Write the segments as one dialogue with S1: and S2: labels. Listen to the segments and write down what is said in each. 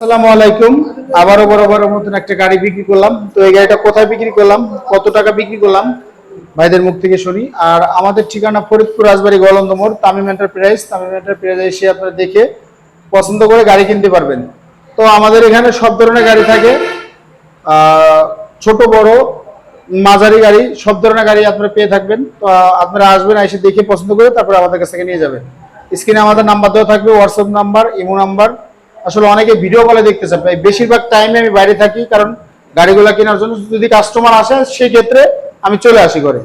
S1: আসসালামু আলাইকুম। আবারও বরাবরের মতন একটা গাড়ি বিক্রি করলাম। তো এই গাড়িটা কোথায় বিক্রি করলাম? কত টাকা বিক্রি করলাম? ভাইদের মুখ থেকে শুনি। আর আমাদের ঠিকানা ফরিদপুর রাজবাড়ি গলন্দ মোড়, তামিম এন্টারপ্রাইজ। তামিম এন্টারপ্রাইজ এসে আপনারা দেখে পছন্দ করে গাড়ি কিনতে পারবেন। তো আমাদের এখানে সব ধরনের গাড়ি থাকে। ছোট, বড়, মাঝারি গাড়ি, সব ধরনের গাড়ি আপনারা পেয়ে থাকবেন। তো আপনারা আসবেন, এসে দেখে পছন্দ করে তারপরে আমাদের কাছ নিয়ে যাবেন। স্ক্রিনে আমাদের নাম্বার দেওয়া থাকবে হোয়াটসঅ্যাপ নাম্বার, ইমো নাম্বার। আসলে অনেকে ভিডিও কলে দেখতে চান ভাই, বেশিরভাগ টাইমে আমি বাইরে থাকি, কারণ গাড়িগুলো কেনার জন্য যদি কাস্টমার আসে, সেই ক্ষেত্রে আমি চলে আসি করে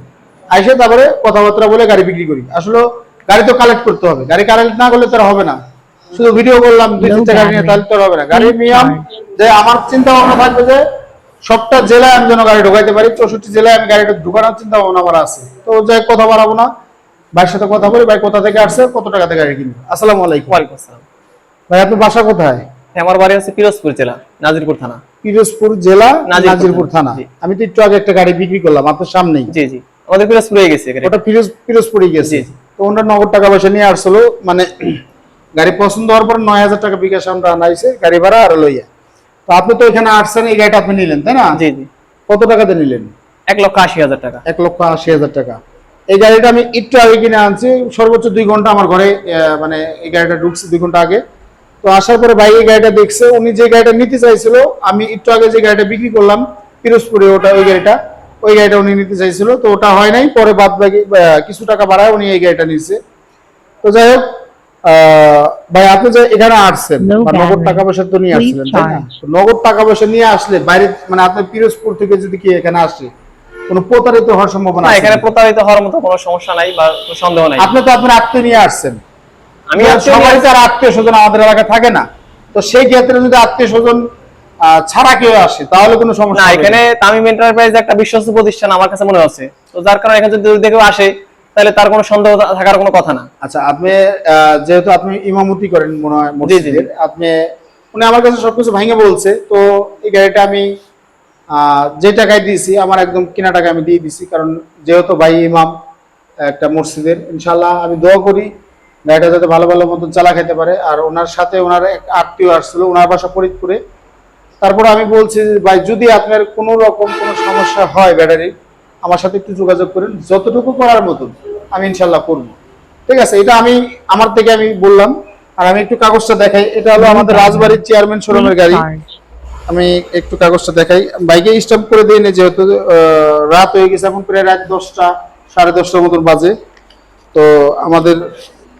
S1: আইসে তারপরে কথাবার্তা বলে গাড়ি বিক্রি করি। আসলে গাড়ি তো কালেক্ট করতে হবে। গাড়ি কালেক্ট না করলে তার হবে না। শুধু ভিডিও করলাম, দুই তিনটা গাড়ি নিয়ে, তাহলে তো হবে না। গাড়ি নিয়ম যে আমার চিন্তা ভাবনা থাকবে যে সবটা জেলায় আমি যেন গাড়ি ঢোকাইতে পারি, চৌষট্টি জেলায় আমি গাড়িটা ঢুকানোর চিন্তা ভাবনা আমার আছে। তো যাই কথা বাড়াবো না। ভাইয়ের সাথে কথা বলি, ভাই কোথা থেকে আসছে, কত টাকাতে গাড়ি কিনবে? আসসালামু আলাইকুম।
S2: ওয়ালাইকুম আসসালাম।
S1: ভাই আপনার বাসা কোথায়?
S2: হ্যাঁ, আমার বাড়ি হচ্ছে পিরোজপুর জেলা নাজিরপুর থানা।
S1: পিরোজপুর জেলা
S2: নাজিরপুর
S1: থানা। আমি তো একটু আগে একটা গাড়ি বিক্রি করলাম আপনার সামনেই।
S2: জি জি। আমাদের পিরোজপুর হয়ে গেছে এখানে।
S1: ওটা পিরোজ পিরোজপুরে গেছে। তো ওনার নগদ টাকা পয়সা নিয়ে আসছিল মানে গাড়ি পছন্দ হওয়ার পর নয় হাজার টাকা বিকাশ আমরা আনাইছে গাড়ি ভাড়া আর লইয়া। তো আপনি তো এখানে আসছেন এই গাড়িটা আপনি নিলেন তাই না?
S2: জি জি।
S1: কত টাকাতে নিলেন?
S2: এক লক্ষ আশি হাজার টাকা।
S1: এক লক্ষ আশি হাজার টাকা। এই গাড়িটা আমি একটু আগে কিনে আনছি সর্বোচ্চ দুই ঘণ্টা আমার ঘরে মানে এই গাড়িটা ঢুকছে দুই ঘণ্টা আগে। তো আসার পরে ভাই এই গাড়িটা দেখছে উনি যে গাড়িটা নিতে চাইছিল আমি একটু আগে যে গাড়িটা বিক্রি করলাম পিরোজপুরে ওটা ওই গাড়িটা ওই গাড়িটা উনি নিতে চাইছিল তো ওটা হয় নাই পরে বাদ বাকি কিছু টাকা বাড়ায় উনি এই গাড়িটা নিচ্ছে তো যাই হোক আহ, ভাই আপনি যে এখানে আসছেন নগদ টাকা পয়সা তো নিয়ে
S3: Please
S1: আসছিলেন তাই না?
S3: charge.
S1: তো নগদ টাকা পয়সা নিয়ে আসলে বাইরে মানে আপনার পিরোজপুর থেকে যদি কি এখানে আসে কোনো প্রতারিত হওয়ার সম্ভাবনা
S2: না এখানে প্রতারিত হওয়ার মতো কোনো সমস্যা নাই বা সন্দেহ নাই।
S1: আপনি তো আপনার আত্মীয় নিয়ে আসছেন।
S2: আমি
S1: সবাই
S2: নিয়ে-
S1: তো আর আত্মীয় স্বজন আমাদের এলাকায় থাকে না তো সেই ক্ষেত্রে যদি আত্মীয় স্বজন ছাড়া কেউ আসে তাহলে কোনো সমস্যা
S2: না এখানে তামিম এন্টারপ্রাইজ একটা বিশ্বস্ত প্রতিষ্ঠান আমার কাছে মনে হচ্ছে। তো যার কারণে এখানে যদি দেখে আসে তাহলে তার কোনো সন্দেহ থাকার কোনো কথা না।
S1: আচ্ছা আপনি যেহেতু আপনি ইমামতি করেন মনে হয় মসজিদের আপনি উনি আমার কাছে সবকিছু ভাঙে বলছে তো এই গাড়িটা আমি আহ, যে টাকায় দিয়েছি আমার একদম কিনা টাকা আমি দিয়ে দিছি কারণ যেহেতু ভাই ইমাম একটা মসজিদের ইনশাল্লাহ আমি দোয়া করি গাড়িটা যাতে ভালো ভালো মতন চালা খেতে পারে। আর ওনার সাথে ওনার এক আত্মীয় আসছিল, ওনার বাসা ফরিদপুরে। তারপর আমি বলছি ভাই, যদি আপনার কোনো রকম কোনো সমস্যা হয় ব্যাটারির, আমার সাথে একটু যোগাযোগ করেন। যতটুকু করার মতন আমি ইনশাল্লাহ করব। ঠিক আছে, এটা আমি, আমার থেকে আমি বললাম। আর আমি একটু কাগজটা দেখাই। এটা হলো আমাদের রাজবাড়ির চেয়ারম্যান শোরুমের গাড়ি। আমি একটু কাগজটা দেখাই। বাইকে স্ট্যাম্প করে দিই যেহেতু রাত হয়ে গেছে, এখন প্রায় রাত দশটা, সাড়ে দশটার মতন বাজে। তো আমাদের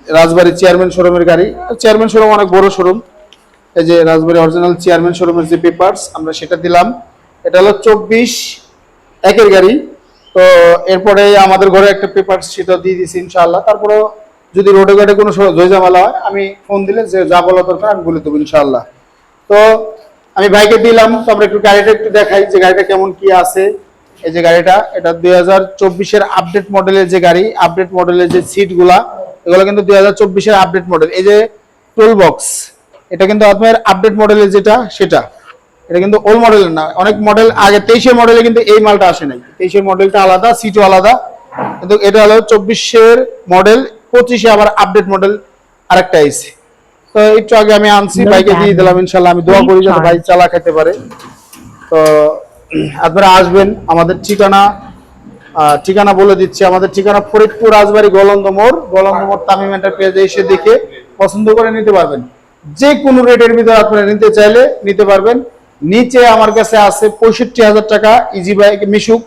S1: রাজবাড়ি চেয়ারম্যান শোরুমের গাড়ি। চেয়ারম্যান শোরুম অনেক বড় শোরুম এই যে রাজবাড়ি অরিজিনাল চেয়ারম্যান শোরুমের যে পেপারস আমরা সেটা দিলাম। এটা হলো চব্বিশ একের গাড়ি। তো এরপরে আমাদের ঘরে একটা পেপার সেটা দিয়ে দিছি ইনশাআল্লাহ। তারপরে যদি রোডে ঘাটে কোনো ঝামেলা হয়, আমি ফোন দিলে যে যা বলা দরকার আমি বলে দেবো ইনশাআল্লাহ। তো আমি বাইকে দিলাম, তো আমরা একটু গাড়িটা একটু দেখাই যে গাড়িটা কেমন কি আছে। এই যে গাড়িটা, এটা দুই হাজার চব্বিশের আপডেট মডেলের যে গাড়ি আপডেট মডেলের যে সিটগুলা এগুলো কিন্তু দুই হাজার চব্বিশের আপডেট মডেল এই যে টোল বক্স এটা কিন্তু আপনার আপডেট মডেলের যেটা সেটা। এটা কিন্তু ওল্ড মডেলের না। অনেক মডেল আগে তেইশের মডেলে কিন্তু এই মালটা আসে নাই। তেইশের মডেলটা আলাদা সিটও আলাদা। কিন্তু এটা হলো চব্বিশের মডেল পঁচিশে আবার আপডেট মডেল আরেকটা আইছে তো একটু আগে আমি আনছি বাইকে দিয়ে. দিলাম ইনশাল্লাহ। আমি দোয়া করি যাতে ভাই চালা খেতে পারে। তো আপনারা আসবেন। আমাদের ঠিকানা ঠিকানা বলে দিচ্ছি। আমাদের ঠিকানা ফরিদপুর রাজবাড়ি গলন্দ মোড়। গলন্দ মোড় তামিম এন্টারপ্রাইজে এসে দেখে পছন্দ করে নিতে পারবেন। যে কোনো রেটের ভিতরে আপনারা নিতে চাইলে নিতে পারবেন। নিচে আমার কাছে আছে পঁয়ষট্টি হাজার টাকা ইজি বাইক মিশুক।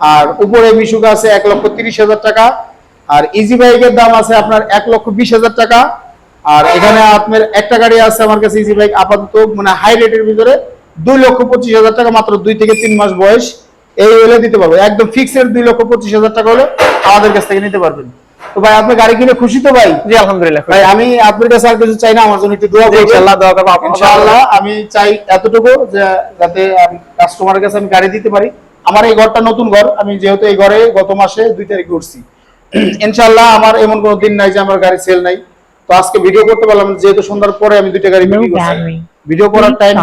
S1: আর উপরে মিশুক আছে এক লক্ষ তিরিশ হাজার টাকা। আর ইজি বাইকের দাম আছে আপনার এক লক্ষ বিশ হাজার টাকা। আর এখানে আপনার একটা গাড়ি আছে আমার কাছে ইজি বাইক আপাতত মানে হাই রেটের ভিতরে দুই লক্ষ পঁচিশ হাজার টাকা, মাত্র দুই থেকে তিন মাস বয়স। এই হলে দিতে পারব। একদম ফিক্সের দুই লক্ষ পঁচিশ হাজার টাকা হলে আমাদের কাছ থেকে নিতে পারবেন। তো ভাই আপনি গাড়ি কিনে খুশি তো ভাই?
S2: জি আলহামদুলিল্লাহ
S1: ভাই আমি আপনার কাছে আর কিছু চাই না আমার জন্য একটু দোয়া করবেন।
S2: ইনশাআল্লাহ দোয়া করব
S1: ইনশাআল্লাহ আমি চাই এতটুকু যে যাতে কাস্টমারের কাছে আমি গাড়ি দিতে পারি। আমার এই ঘরটা নতুন ঘর আমি যেহেতু এই ঘরে গত মাসে দুই তারিখে উঠছি। ইনশাআল্লাহ আমার এমন কোনো দিন নাই যে আমার গাড়ি সেল নাই। তো আজকে ভিডিও করতে পারলাম যেহেতু সন্ধ্যার পরে আমি দুইটা গাড়ি বিক্রি করছি। ভিডিও করার টাইম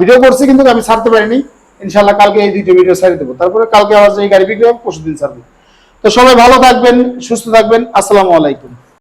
S1: ভিডিও করছি কিন্তু আমি ছাড়তে পারিনি। ইনশাআল্লাহ কালকে এই দ্বিতীয় ভিডিও ছাড়ি দেবো। তারপরে কালকে আবার এই গাড়ি বিক্রি হবে পরশু দিন ছাড়বো। তো সবাই ভালো থাকবেন, সুস্থ থাকবেন। আসসালামু আলাইকুম।